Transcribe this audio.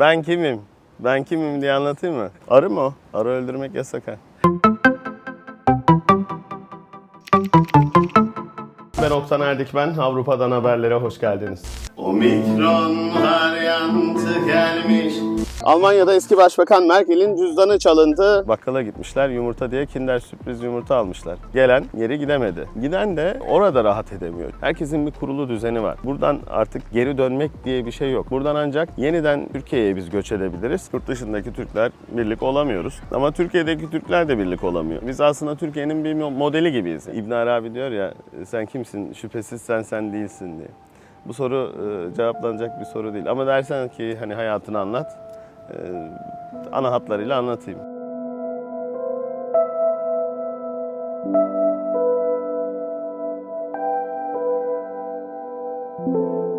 Ben kimim? Ben kimim diye anlatayım mı? Arı mı o? Arı öldürmek yasak ha. Ben Oktan Erdik ben. Avrupa'dan haberlere hoş geldiniz. Omikron varyantı gelmiş. Almanya'da eski başbakan Merkel'in cüzdanı çalındı. Bakkala gitmişler yumurta diye Kinder sürpriz yumurta almışlar. Gelen geri gidemedi. Giden de orada rahat edemiyor. Herkesin bir kurulu düzeni var. Buradan artık geri dönmek diye bir şey yok. Buradan ancak yeniden Türkiye'ye biz göç edebiliriz. Yurt dışındaki Türkler birlik olamıyoruz. Ama Türkiye'deki Türkler de birlik olamıyor. Biz aslında Türkiye'nin bir modeli gibiyiz. İbn Arabi diyor ya sen kimsin? Şüphesiz sen sen değilsin diye. Bu soru e, cevaplanacak bir soru değil. Ama dersen ki hani hayatını anlat, e, ana hatlarıyla anlatayım. Müzik